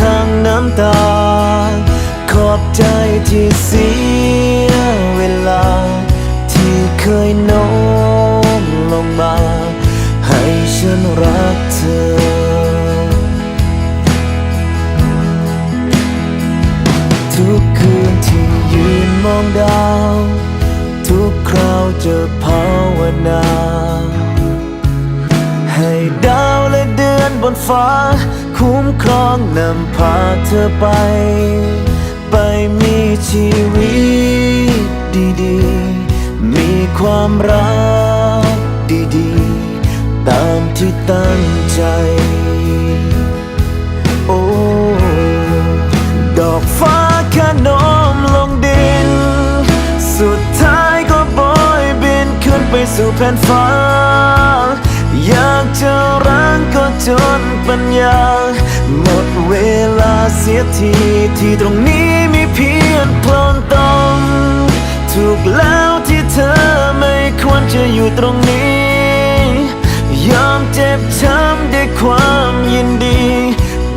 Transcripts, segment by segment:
ทางน้ำตา ขอบใจที่เสียเวลา ที่เคยโน้มลงมา ให้ฉันรักเธอ ทุกคืนที่ยืนมองดาว ทุกคราวจะภาวนาให้ดาวและเดือนบนฟ้า คุ้มครองนำพาเธอไป ไปมีชีวิตดีๆ มีความรักดีๆ ตามที่ตั้งใจ โอ้ ดอกฟ้าแค่โน้มลงดิน สุดท้ายก็โบยบินขึ้นไปสู่แผ่นฟ้า อยากจะรัก จนปัญญา หมดเวลาเสียทีที่ตรงนี้มีเพียงโคลนตมถูกแล้วที่เธอไม่ควรจะอยู่ตรงนี้ ยอมเจ็บช้ำด้วยความยินดี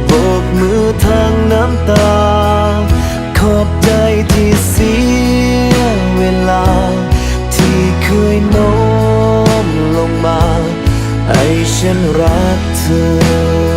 โบกมือทางน้ำตา ขอบใจที่เสียเวลา ที่เคยโน้ ฉันรักเธอ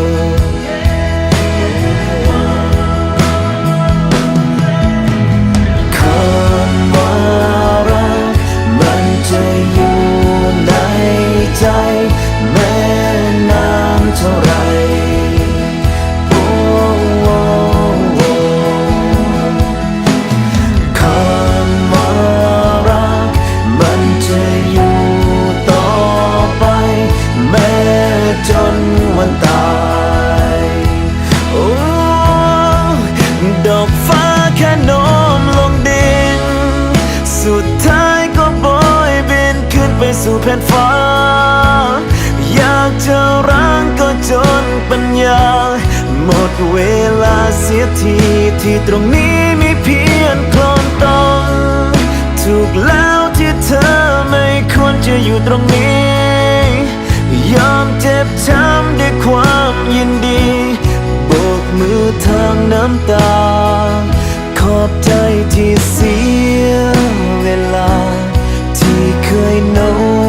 แผ่นฟ้า อยากจะรั้งก็จนปัญญา หมดเวลาเสียทีที่ตรงนี้มีเพียงคลนตมถูกแล้วที่เธอไม่ควรจะอยู่ตรงนี้ ยอมเจ็บช้ำด้วยความยินดีโบกมือทางน้ำตา ขอบใจที่เสียเวลาที่เคยโน้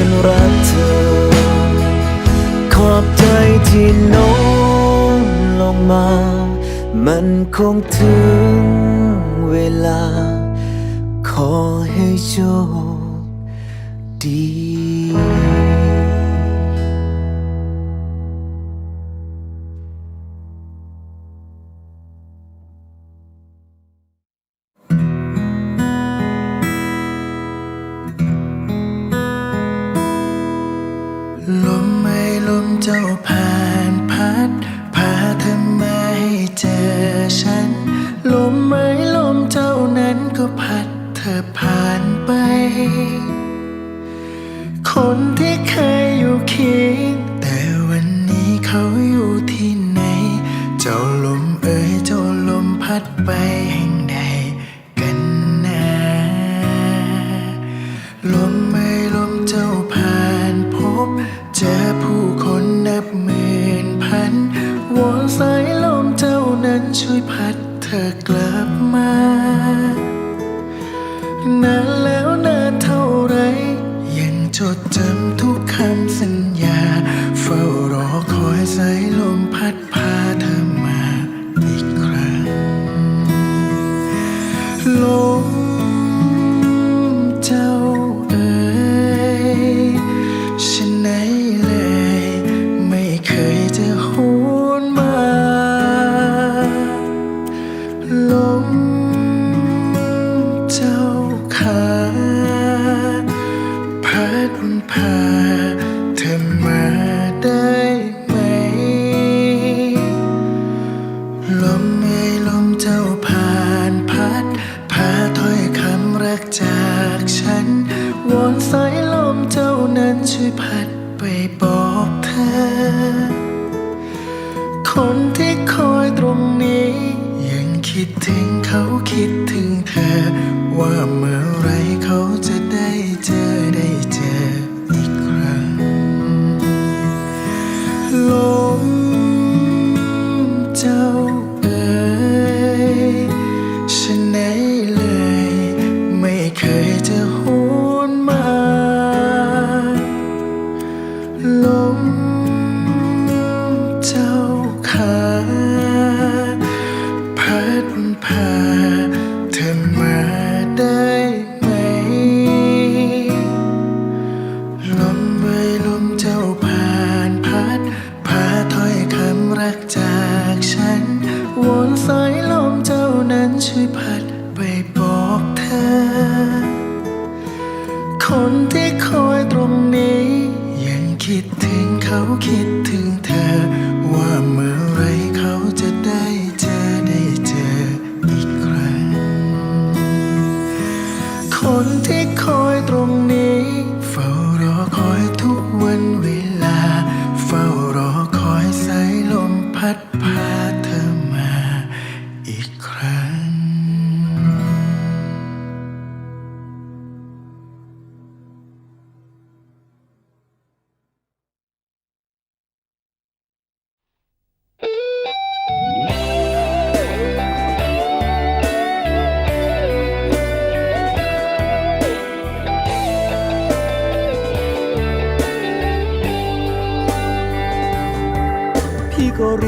ฉันรักเธอ ขอบใจที่โน้มลงมา มันคงถึงเวลา ขอให้โชคดี ที่เค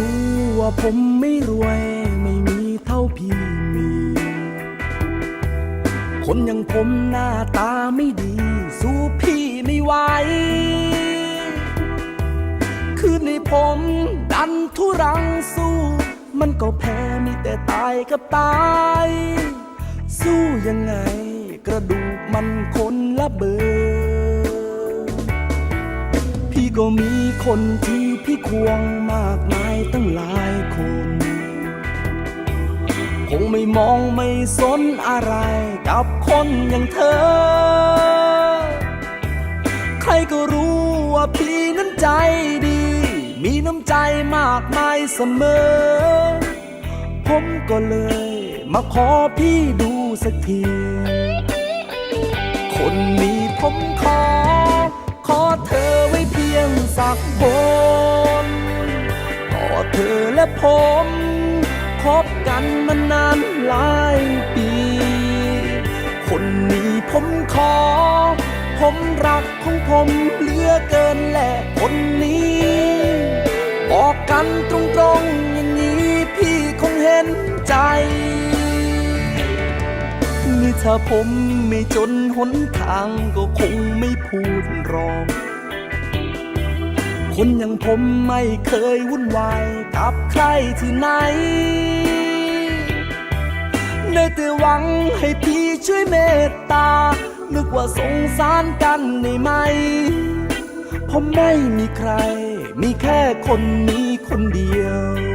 รู้ว่าผมไม่รวยไม่มีเท่าพี่มี คนอย่างผมหน้าตาไม่ดี สู้พี่ไม่ไหว คือในผมดันทุรังสู้ มันก็แพ้มีแต่ตายกับตาย สู้ยังไงกระดูกมันคนละเบอร์พี่ก็มีคนที่พี่ควงมากมาย ตั้งหลายคน คงไม่มองไม่สนอะไรกับคนอย่างเธอ ใครก็รู้ว่าพี่นั้นใจดี มีน้ำใจมากมายเสมอ ผมก็เลยมาขอพี่ดูสักที คนนี้ผมขอ ขอเธอไว้เพียงสักคน เธอและผมคบกันมานานหลายปี คนนี้ผมขอ ผมรักของผมเหลือเกินแหละคนนี้ บอกกันตรงๆอย่างนี้พี่คงเห็นใจ นี่ถ้าผมไม่จนหนทางก็คงไม่พูดรอง คนอย่างผมไม่เคยวุ่นวายกับใครที่ไหน ได้แต่หวังให้พี่ช่วยเมตตา นึกว่าสงสารกันในไหม ผมไม่มีใคร มีแค่คนนี้คนเดียว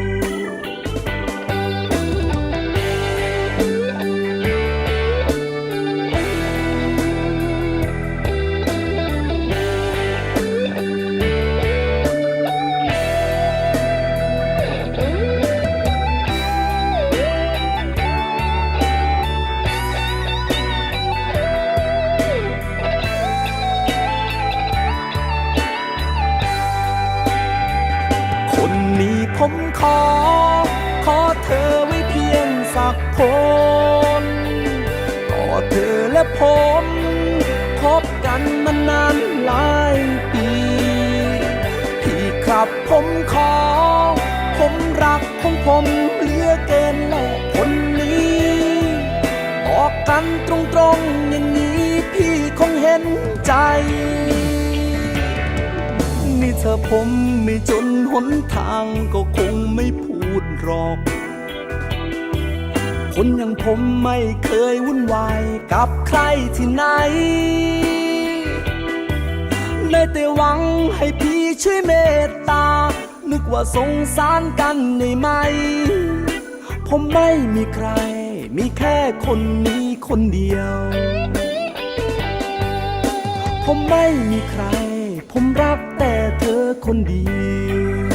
กันตรงๆอย่างนี้พี่คงเห็นใจ นี่เธอผมไม่จนหนทางก็คงไม่พูดหรอก คนอย่างผมไม่เคยวุ่นวายกับใครที่ไหนได้แต่หวังให้พี่ช่วยเมตตา นึกว่าสงสารกันในไหม ผมไม่มีใคร มีแค่คนนี้คนเดียว ผมไม่มีใคร ผมรักแต่เธอคนเดียว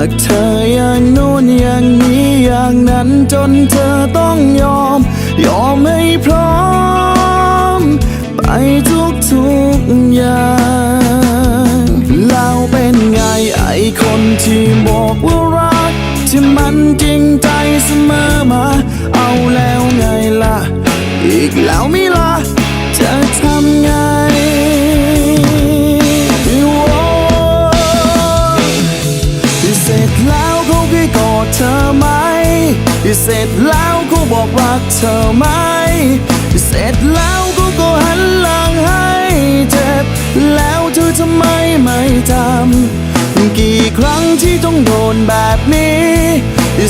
รักเธออย่างโน้นอย่างนี้อย่างนั้นจนเธอต้องยอม ยอมให้พร้อม ไปทุกทุกอย่างแล้วเป็นไงไอคนที่บอกว่ารัก ที่มันจริงใจเสมอมา เอาแล้วไงล่ะ อีกแล้วไม่ล่ะจะทำไง เสร็จแล้วก็บอกรักเธอไหม เสร็จแล้วก็ก็หันหลังให้เจ็บ แล้วเธอทำไมไม่ทำกี่ครั้งที่ต้องโดนแบบนี้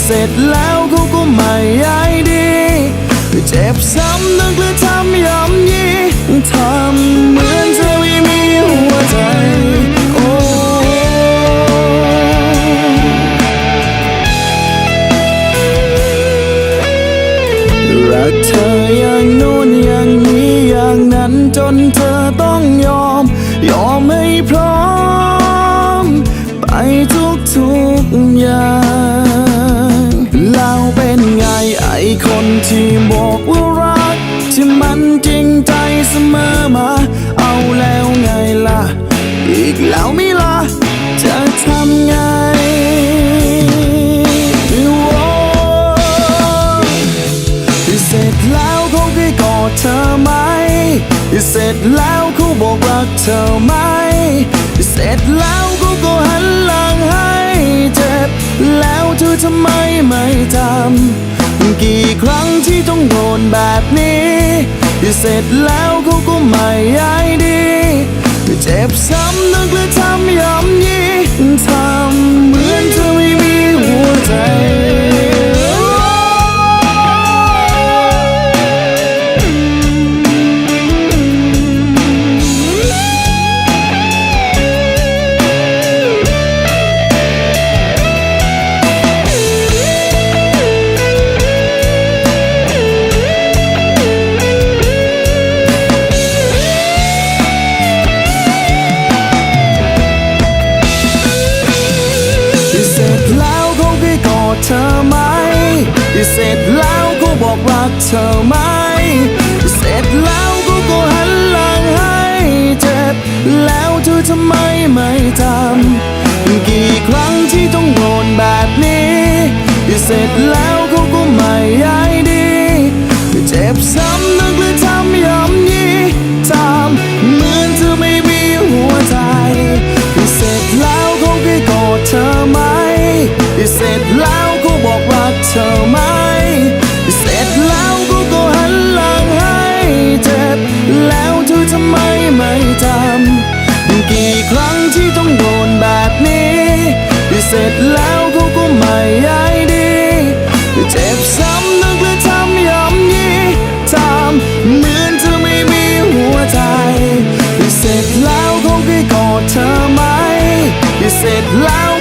เสร็จแล้วเขาก็ไม่ยายดี เจ็บซ้ำนึกและทำย้ำ มอมา เอาแล้วไงล่ะ อีกแล้วไม่ล่ะ จะทำไงเสร็จแล้วเขาเคยกอดเธอไหม เสร็จแล้วเขาบอกรักเธอไหม เสร็จแล้วเขาก็หันหลังให้เจ็บ แล้วเธอทำไมไม่ทำกี่ครั้งที่ต้องโดนแบบนี้ เสร็จแล้วเขาก็ไม่ยายดีเจ็บซ้ำ แล้วเขาเคยกอดเธอไหม เสร็จแล้วเขาบอกรักเธอไหม เสร็จแล้วเขาก็หันหลังให้เจ็บ แล้วเธอทำไมไม่ทำ กี่ครั้งที่ต้องโดนแบบนี้ เสร็จแล้วเขาก็ไม่ใยดี เจ็บซ้ำ เธอไหม เสร็จแล้วเขาก็หันหลังให้เจ็บ แล้วเธอทำไมไม่จำกี่ครั้งที่ต้องโดนแบบนี้ เสร็จแล้วเขาก็ไม่ใยดี เจ็บซ้ำนึกและทำย้ำยีทำเหมือนเธอไม่มีหัวใจ เสร็จแล้วเขาเคยกอดเธอไหม เสร็จแล้ว